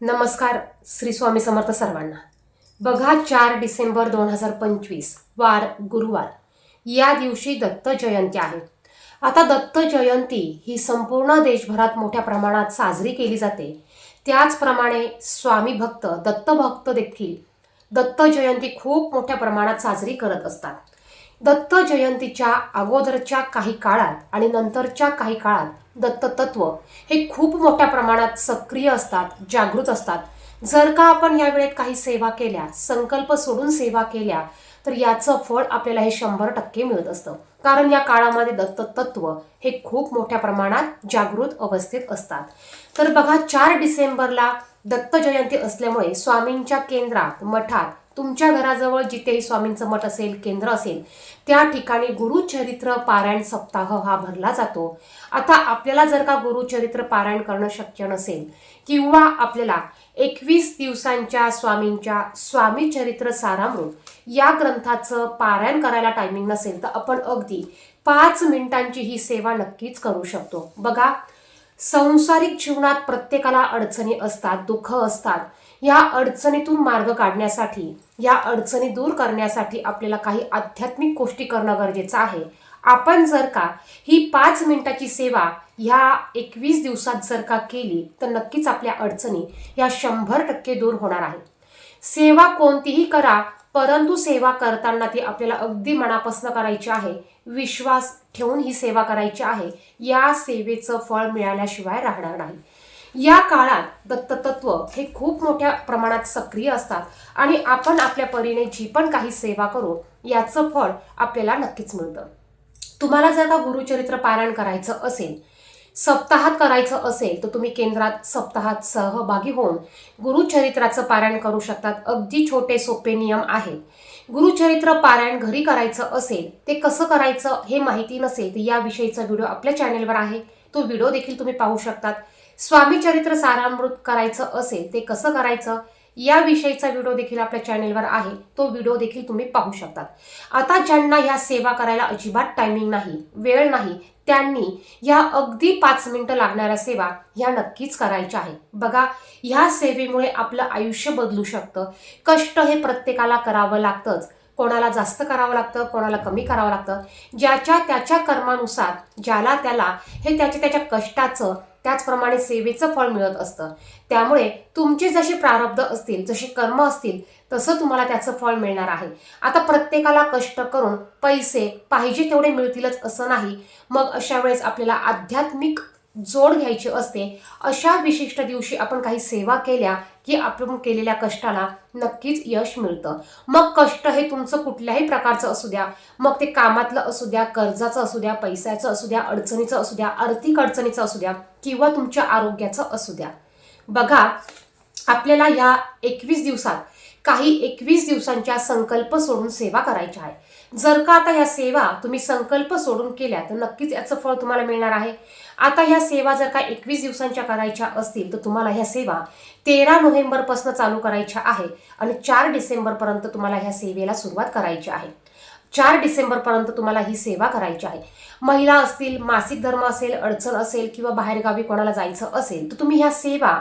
नमस्कार श्री स्वामी समर्थ सर्वांना. बघा चार डिसेंबर दोन हजार पंचवीस वार गुरुवार. या दिवशी दत्त जयंती आहे. आता दत्त जयंती ही संपूर्ण देशभरात मोठ्या प्रमाणात साजरी केली जाते. त्याचप्रमाणे स्वामी भक्त दत्त भक्त देखील दत्त जयंती खूप मोठ्या प्रमाणात साजरी करत असतात. दत्त जयंतीच्या अगोदरच्या काही काळात आणि नंतरच्या काही काळात दत्ततत्व हे खूप मोठ्या प्रमाणात सक्रिय असतात जागृत असतात. जर का आपण या वेळेत काही सेवा केल्या संकल्प सोडून सेवा केल्या तर याचं फळ आपल्याला हे शंभर टक्के मिळत असतं. कारण या काळामध्ये दत्ततत्व हे खूप मोठ्या प्रमाणात जागृत अवस्थेत असतात. तर बघा चार डिसेंबरला दत्त जयंती असल्यामुळे स्वामींच्या केंद्रात मठात तुमच्या घराजवळ जिथेही स्वामींचं मठ असेल केंद्र असेल त्या ठिकाणी गुरुचरित्र पारायण सप्ताह हा भरला जातो. आता आपल्याला जर का गुरुचरित्र पारायण करणं शक्य नसेल किंवा आपल्याला एकवीस दिवसांच्या स्वामींच्या स्वामी चरित्र सारामृत या ग्रंथाचं पारायण करायला टायमिंग नसेल तर आपण अगदी पाच मिनिटांची ही सेवा नक्कीच करू शकतो. बघा संसारिक जीवनात प्रत्येकाला अडचणी असतात दुःख असतात. या अडचणीतून मार्ग काढण्यासाठी या अडचणी दूर करण्यासाठी आपल्याला काही आध्यात्मिक गोष्टी करणं गरजेचं आहे. आपण जर का ही पाच मिनिटाची सेवा ह्या एकवीस दिवसात जर का केली तर नक्कीच आपल्या अडचणी या शंभर टक्के दूर होणार आहे सेवा कोणतीही करा परंतु सेवा करताना ती आपल्याला अगदी मनापासून करायची आहे. विश्वास ठेवून ही सेवा करायची आहे. या सेवेचं फळ मिळाल्याशिवाय राहणार नाही. या काळात दत्ततत्व हे खूप मोठ्या प्रमाणात सक्रिय असतात आणि आपण आपल्या परीने जी पण काही सेवा करू याचं फळ आपल्याला नक्कीच मिळतं. तुम्हाला जर का गुरुचरित्र पारायण करायचं असेल सप्ताहात करायचं असेल तर तुम्ही केंद्रात सप्ताहात सहभागी होऊन गुरुचरित्राचं पारायण करू शकतात. अगदी छोटे सोपे नियम आहेत. गुरुचरित्र पारायण घरी करायचं असेल ते कसं करायचं हे माहिती नसेल तर याविषयीचा व्हिडिओ आपल्या चॅनेलवर आहे. तो व्हिडिओ देखील तुम्ही पाहू शकतात. स्वामी चरित्र सारामृत करायचं असेल ते कसं करायचं? याविषयीचा व्हिडिओ देखील आपल्या चॅनेलवर आहे. तो व्हिडिओ देखील तुम्ही पाहू शकतात. आता ज्यांना ह्या सेवा करायला अजिबात टायमिंग नाही वेळ नाही त्यांनी ह्या अगदी पाच मिनिटं लागणाऱ्या सेवा ह्या नक्कीच करायच्या आहेत. बघा ह्या सेवेमुळे आपलं आयुष्य बदलू शकतं. कष्ट हे प्रत्येकाला करावं लागतंच. कोणाला जास्त करावं लागतं कोणाला कमी करावं लागतं. ज्याच्या त्याच्या कर्मानुसार ज्याला त्याला हे त्याच्या त्याच्या कष्टाचं त्याचप्रमाणे सेवेचं फळ मिळत असतं. त्यामुळे तुमचे जसे प्रारब्ध असतील जसे कर्म असतील तसं तुम्हाला त्याचं फळ मिळणार आहे. आता प्रत्येकाला कष्ट करून पैसे पाहिजे तेवढे मिळतीलच असं नाही. मग अशा वेळेस आपल्याला आध्यात्मिक जोड घ्यायची असते अशा विशिष्ट दिवशी आपण काही सेवा केल्या की आपण केलेल्या कष्टाला नक्कीच यश मिळतं. मग कष्ट हे तुमचं कुठल्याही प्रकारचं असू द्या मग ते कामातलं असू द्या कर्जाचं असू द्या पैशाचं असू द्या अडचणीचं असू द्या आर्थिक अडचणीचं असू द्या किंवा तुमच्या आरोग्याचं असू द्या. बघा आपल्याला ह्या एकवीस दिवसात काही एकवीस दिवसांच्या संकल्प सोडून सेवा करायच्या आहे. जर का आता ह्या सेवा तुम्ही संकल्प सोडून केल्या तर नक्कीच याचं फळ तुम्हाला मिळणार आहे. आता ह्या सेवा जर का एकवीस दिवसांच्या करायच्या असतील तर तुम्हाला ह्या सेवा तेरा नोव्हेंबरपासून चालू करायच्या आहे आणि चार डिसेंबरपर्यंत तुम्हाला ह्या सेवेला सुरुवात करायची आहे. चार डिसेंबरपर्यंत तुम्हाला ही सेवा करायची आहे. महिला असतील मासिक धर्म असेल अडचण असेल किंवा बाहेरगावी कोणाला जायचं असेल तर तुम्ही ह्या सेवा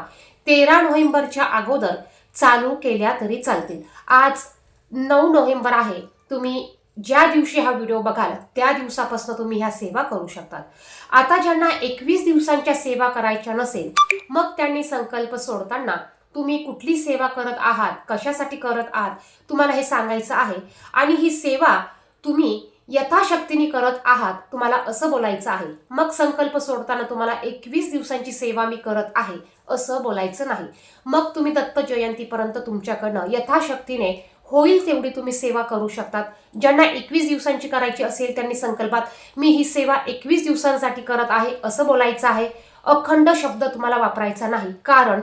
तेरा नोव्हेंबरच्या अगोदर चालू केल्या तरी चालतील. आज नऊ नोव्हेंबर आहे तुम्ही ज्या दिवशी हा व्हिडिओ बघाल त्या दिवसापासून तुम्ही ह्या सेवा करू शकतात आता ज्यांना एकवीस दिवसांच्या सेवा करायच्या नसेल मग त्यांनी संकल्प सोडताना तुम्ही कुठली सेवा करत आहात कशासाठी करत आहात तुम्हाला हे सांगायचं आहे. आणि ही सेवा तुम्ही यथाशक्तीने करत आहात तुम्हाला असं बोलायचं आहे. मग संकल्प सोडताना तुम्हाला एकवीस दिवसांची सेवा मी करत आहे असं बोलायचं नाही. मग तुम्ही दत्त जयंतीपर्यंत तुमच्याकडनं यथाशक्तीने होईल तेवढी तुम्ही सेवा करू शकतात. ज्यांना एकवीस दिवसांची करायची असेल त्यांनी संकल्पात मी ही सेवा एकवीस दिवसांसाठी करत आहे असं बोलायचं आहे. अखंड शब्द तुम्हाला वापरायचा नाही. कारण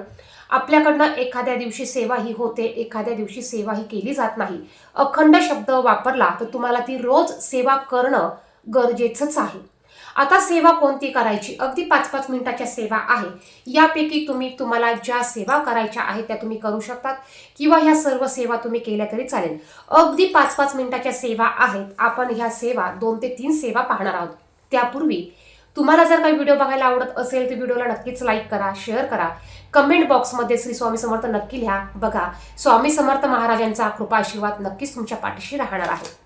आपल्याकडनं एखाद्या दिवशी सेवा ही होते एखाद्या दिवशी सेवा ही केली जात नाही. अखंड शब्द वापरला तर तुम्हाला ती रोज सेवा करणं गरजेचंच आहे. आता सेवा कोणती करायची? अगदी पाच पाच मिनिटाच्या सेवा आहे. यापैकी तुम्ही तुम्हाला ज्या सेवा करायच्या आहेत त्या तुम्ही करू शकतात किंवा ह्या सर्व सेवा तुम्ही केल्या तरी चालेल. अगदी पाच पाच मिनिटाच्या सेवा आहेत. आपण ह्या सेवा दोन ते तीन सेवा पाहणार आहोत. त्यापूर्वी तुम्हाला जर काही व्हिडिओ बघायला आवडत असेल तर व्हिडिओला नक्कीच लाईक करा शेअर करा. कमेंट बॉक्समध्ये श्री स्वामी समर्थ नक्की लिहा. बघा स्वामी समर्थ महाराजांचा कृपा आशीर्वाद नक्कीच तुमच्या पाठीशी राहणार आहे.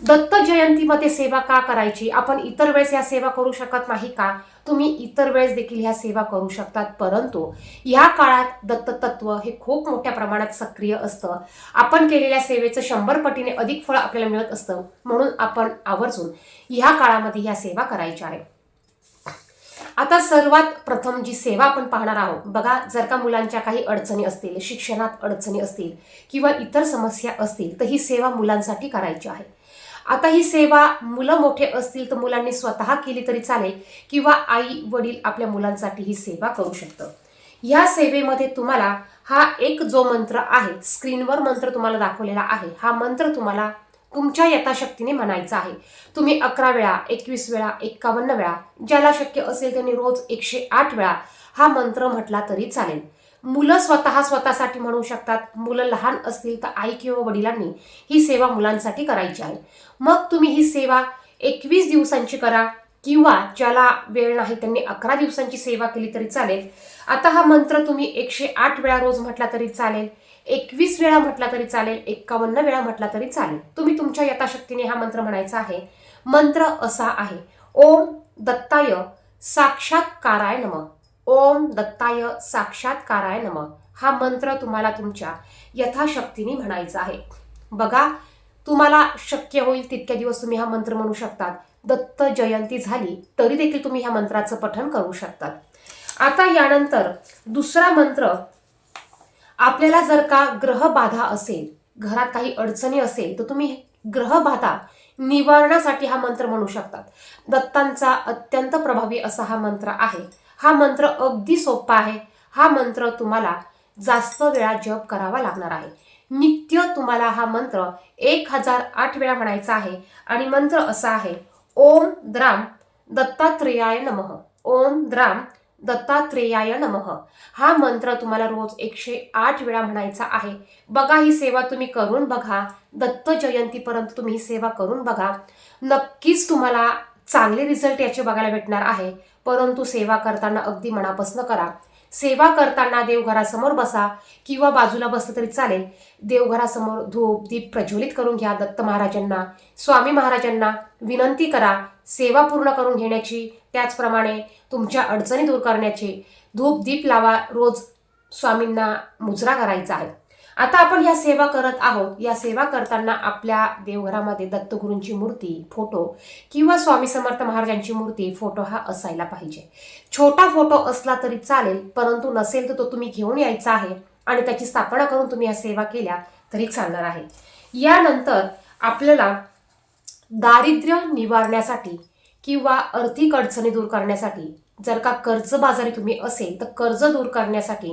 दत्त जयंतीमध्ये सेवा का करायची? आपण इतर वेळेस या सेवा करू शकत नाही का? तुम्ही इतर वेळेस देखील ह्या सेवा करू शकतात. परंतु ह्या काळात दत्ततत्व हे खूप मोठ्या प्रमाणात सक्रिय असतं. आपण केलेल्या सेवेचं शंभर पटीने अधिक फळ आपल्याला मिळत असतं. म्हणून आपण आवर्जून ह्या काळामध्ये ह्या सेवा करायच्या आहे. आता सर्वात प्रथम जी सेवा आपण पाहणार आहोत बघा जर का मुलांच्या काही अडचणी असतील शिक्षणात अडचणी असतील किंवा इतर समस्या असतील तर ही सेवा मुलांसाठी करायची आहे. आता ही सेवा मुलं मोठे असतील तर मुलांनी स्वतः केली तरी चालेल किंवा आई वडील आपल्या मुलांसाठी ही सेवा करू शकतं. या सेवेमध्ये तुम्हाला हा एक जो मंत्र आहे स्क्रीनवर मंत्र तुम्हाला दाखवलेला आहे हा मंत्र तुम्हाला तुमच्या यथाशक्तीने म्हणायचा आहे. तुम्ही अकरा वेळा एकवीस वेळा एक्कावन्न वेळा ज्याला शक्य असेल त्यांनी रोज एकशे आठ वेळा हा मंत्र म्हटला तरी चालेल. मुलं स्वतः स्वतःसाठी म्हणू शकतात. मुलं लहान असतील तर आई किंवा वडिलांनी ही सेवा मुलांसाठी करायची आहे. मग तुम्ही ही सेवा एकवीस दिवसांची करा किंवा ज्याला वेळ नाही त्यांनी अकरा दिवसांची सेवा केली तरी चालेल. आता हा मंत्र तुम्ही एकशे आठ वेळा रोज म्हटला तरी चालेल. एकवीस वेळा म्हटला तरी चालेल. एक्कावन्न वेळा म्हटला तरी चालेल. तुम्ही तुमच्या यथाशक्तीने हा मंत्र म्हणायचा आहे. मंत्र असा आहे. ओम दत्ताय साक्षात्काराय नम. ओम दत्ताय साक्षात्काराय नम. हा मंत्र तुम्हाला तुमच्या यथाशक्तीने म्हणायचा आहे. बघा तुम्हाला शक्य होईल तितक्या दिवस तुम्ही हा मंत्र म्हणू शकतात. दत्त जयंती झाली तरी देखील तुम्ही ह्या मंत्राचं पठण करू शकतात. आता यानंतर दुसरा मंत्र आपल्याला जर का ग्रहबाधा असेल घरात काही अडचणी असेल तर तुम्ही ग्रहबाधा निवारणासाठी हा मंत्र म्हणू शकतात. दत्तांचा अत्यंत प्रभावी असा हा मंत्र आहे. हा मंत्र अगदी सोपा आहे. हा मंत्र तुम्हाला जास्त वेळा जप करावा लागणार आहे. नित्य तुम्हाला हा मंत्र एक हजार आठ वेळा म्हणायचा आहे. आणि मंत्र असा आहे ओम द्राम दत्तात्रेयाय नमः. ओम द्राम दत्तात्रेयाय नमः. हा मंत्र तुम्हाला रोज एकशे आठ वेळा म्हणायचा आहे. बघा ही सेवा तुम्ही करून बघा. दत्त जयंतीपर्यंत तुम्ही ही सेवा करून बघा. नक्कीच तुम्हाला चांगले रिझल्ट याचे बघायला भेटणार आहे. परंतु सेवा करताना अगदी मनापासून करा. सेवा करताना देवघरासमोर बसा किंवा बाजूला बसलं तरी चालेल. देवघरासमोर धूप दीप प्रज्वलित करून घ्या दत्त महाराजांना. स्वामी महाराजांना विनंती करा सेवा पूर्ण करून घेण्याची. त्याचप्रमाणे तुमच्या अडचणी दूर करण्याची. धूप दीप लावा रोज स्वामींना मुजरा करायचा आहे. आता आपण ह्या सेवा करत आहोत. या सेवा करताना आपल्या देवघरामध्ये दत्तगुरूंची मूर्ती फोटो किंवा स्वामी समर्थ महाराजांची मूर्ती फोटो हा असायला पाहिजे. छोटा फोटो असला तरी चालेल परंतु नसेल तर तो तुम्ही घेऊन यायचा आहे आणि त्याची स्थापना करून तुम्ही या सेवा केल्या तरी चालणार आहे. यानंतर आपल्याला दारिद्र्य निवारण्यासाठी किंवा आर्थिक अडचणी दूर करण्यासाठी जर का कर्जबाजारी तुम्ही असेल तर कर्ज दूर करण्यासाठी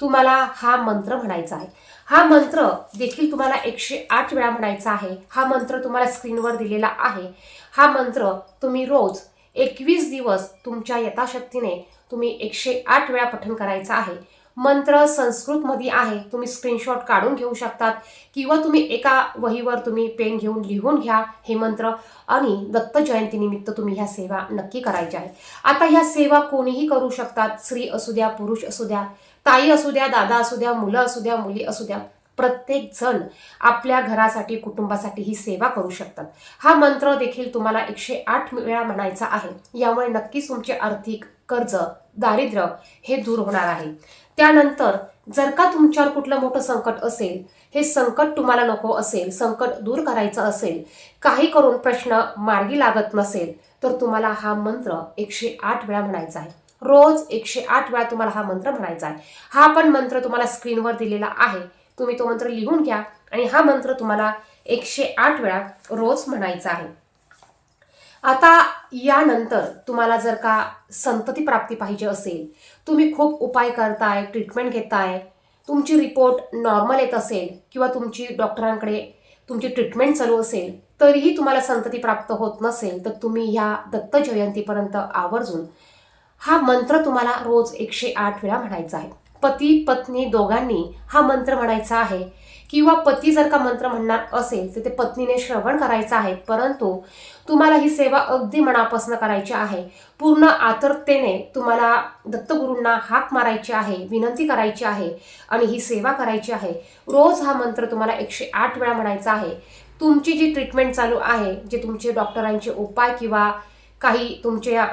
तुम्हाला हा मंत्र म्हणायचा आहे. हा मंत्र देखील तुम्हाला एकशे आठ वेळा म्हणायचा आहे. हा मंत्र तुम्हाला स्क्रीनवर दिलेला आहे. हा मंत्र तुम्ही रोज एकवीस दिवस तुमच्या यथाशक्तीने तुम्ही एकशे आठ वेळा पठण करायचं आहे. मंत्र संस्कृतमध्ये आहे. तुम्ही स्क्रीनशॉट काढून घेऊ शकतात किंवा तुम्ही एका वहीवर तुम्ही पेन घेऊन लिहून घ्या हे मंत्र आणि दत्त जयंतीनिमित्त तुम्ही ह्या सेवा नक्की करायच्या आहे आता ह्या सेवा कोणीही करू शकतात. स्त्री असू द्या पुरुष असू द्या ताई असू द्या दादा असू द्या मुलं असू द्या मुली असू द्या प्रत्येक जण आपल्या घरासाठी कुटुंबासाठी ही सेवा करू शकतात. हा मंत्र देखील तुम्हाला एकशे आठ वेळा म्हणायचा आहे. यामुळे नक्कीच तुमचे आर्थिक कर्ज दारिद्र्य हे दूर होणार आहे. त्यानंतर जर का तुमच्यावर कुठलं मोठं संकट असेल हे संकट तुम्हाला नको असेल संकट दूर करायचं असेल काही करून प्रश्न मार्गी लागत नसेल तर तुम्हाला हा मंत्र एकशे आठ वेळा म्हणायचा आहे. रोज एकशे आठ वेळा तुम्हाला हा मंत्र म्हणायचा आहे. हा पण मंत्र तुम्हाला स्क्रीनवर दिलेला आहे. तुम्ही तो मंत्र लिहून घ्या आणि हा मंत्र तुम्हाला एकशे आठ वेळा रोज म्हणायचा आहे. आता यानंतर तुम्हाला जर का संतती प्राप्ती पाहिजे असेल तुम्ही खूप उपाय करताय ट्रीटमेंट घेताय तुमची रिपोर्ट नॉर्मल येत असेल किंवा तुमची डॉक्टरांकडे तुमची ट्रीटमेंट चालू असेल तरीही तुम्हाला संतती प्राप्त होत नसेल तर तुम्ही ह्या दत्त जयंतीपर्यंत आवर्जून हा मंत्र तुम्हाला रोज एकशे आठ वेळा म्हणायचा आहे. पती पत्नी दोघांनी हा मंत्र म्हणायचा आहे किंवा पती जर का मंत्र म्हणणार असेल तर ते पत्नीने श्रवण करायचं आहे. परंतु तुम्हाला ही सेवा अगदी मनापासून करायची आहे. पूर्ण आतरतेने तुम्हाला दत्तगुरूंना हाक मारायची आहे विनंती करायची आहे आणि ही सेवा करायची आहे. रोज हा मंत्र तुम्हाला एकशे आठ वेळा म्हणायचा आहे. तुमची जी ट्रीटमेंट चालू आहे जे तुमचे डॉक्टरांचे उपाय किंवा काही तुमच्या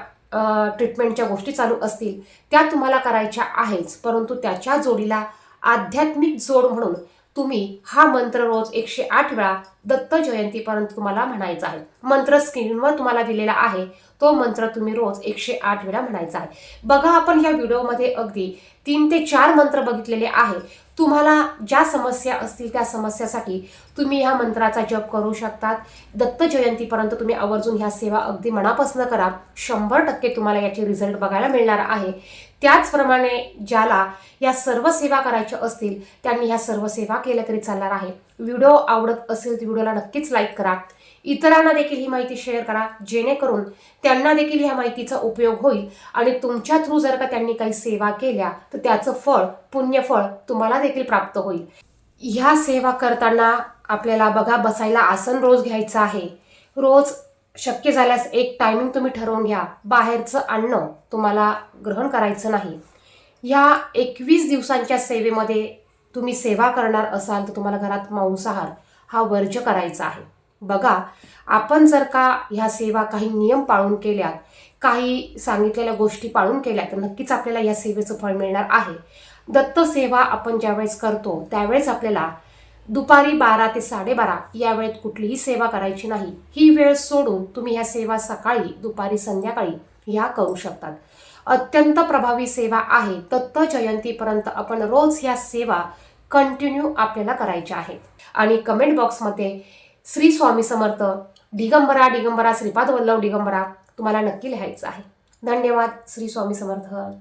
ट्रीटमेंटच्या गोष्टी चालू असतील त्या तुम्हाला करायच्या आहेच. परंतु त्याच्या जोडीला आध्यात्मिक जोड म्हणून तुम्ही हा मंत्र रोज एकशे आठ वेळा दत्त जयंतीपर्यंत तुम्हाला म्हणायचा आहे. मंत्र स्क्रीनवर तुम्हाला दिलेला आहे. तो मंत्र तुम्ही रोज एकशे आठ वेळा म्हणायचा आहे. बघा आपण या व्हिडिओमध्ये अगदी तीन ते चार मंत्र बघितलेले आहे. तुम्हाला ज्या समस्या असतील त्या समस्यासाठी तुम्ही ह्या मंत्राचा जप करू शकतात. दत्त जयंतीपर्यंत तुम्ही आवर्जून ह्या सेवा अगदी मनापासून करा. शंभर टक्के तुम्हाला याचे रिझल्ट बघायला मिळणार आहे. त्याचप्रमाणे ज्याला या सर्व सेवा करायच्या असतील त्यांनी ह्या सर्व सेवा केल्या तरी चालणार आहे. व्हिडिओ आवडत असेल तर व्हिडिओला नक्कीच लाईक करा. इतरांना देखील ही माहिती शेअर करा जेणेकरून त्यांना देखील ह्या माहितीचा उपयोग होईल आणि तुमच्या थ्रू जर का त्यांनी काही सेवा केल्या तर त्याचं फळ पुण्यफळ तुम्हाला देखील प्राप्त होईल. ह्या सेवा करताना आपल्याला बघा बसायला आसन रोज घ्यायचं आहे. रोज शक्य झाल्यास एक टायमिंग तुम्ही ठरवून घ्या. बाहेरचं अन्न तुम्हाला ग्रहण करायचं नाही. ह्या एकवीस दिवसांच्या सेवेमध्ये तुम्ही सेवा करणार असाल तर तुम्हाला घरात मांसाहार हा वर्ज करायचा आहे. बघा आपण जर का ह्या सेवा काही नियम पाळून केल्यात काही सांगितलेल्या गोष्टी पाळून केल्या तर नक्कीच आपल्याला या सेवेचं फळ मिळणार आहे. दत्त सेवा आपण ज्यावेळेस करतो त्यावेळेस आपल्याला दुपारी बारा ते साडेबारा या वेळेत कुठलीही सेवा करायची नाही. ही वेळ सोडून तुम्ही ह्या सेवा सकाळी दुपारी संध्याकाळी ह्या करू शकतात. अत्यंत प्रभावी सेवा आहे. दत्त जयंतीपर्यंत आपण रोज ह्या सेवा कंटिन्यू आपल्याला करायच्या आहेत. आणि कमेंट बॉक्समध्ये श्री स्वामी समर्थ दिगंबरा दिगंबरा श्रीपाद वल्लभ दिगंबरा तुम्हाला नक्की लिहायचं आहे. धन्यवाद. श्री स्वामी समर्थ.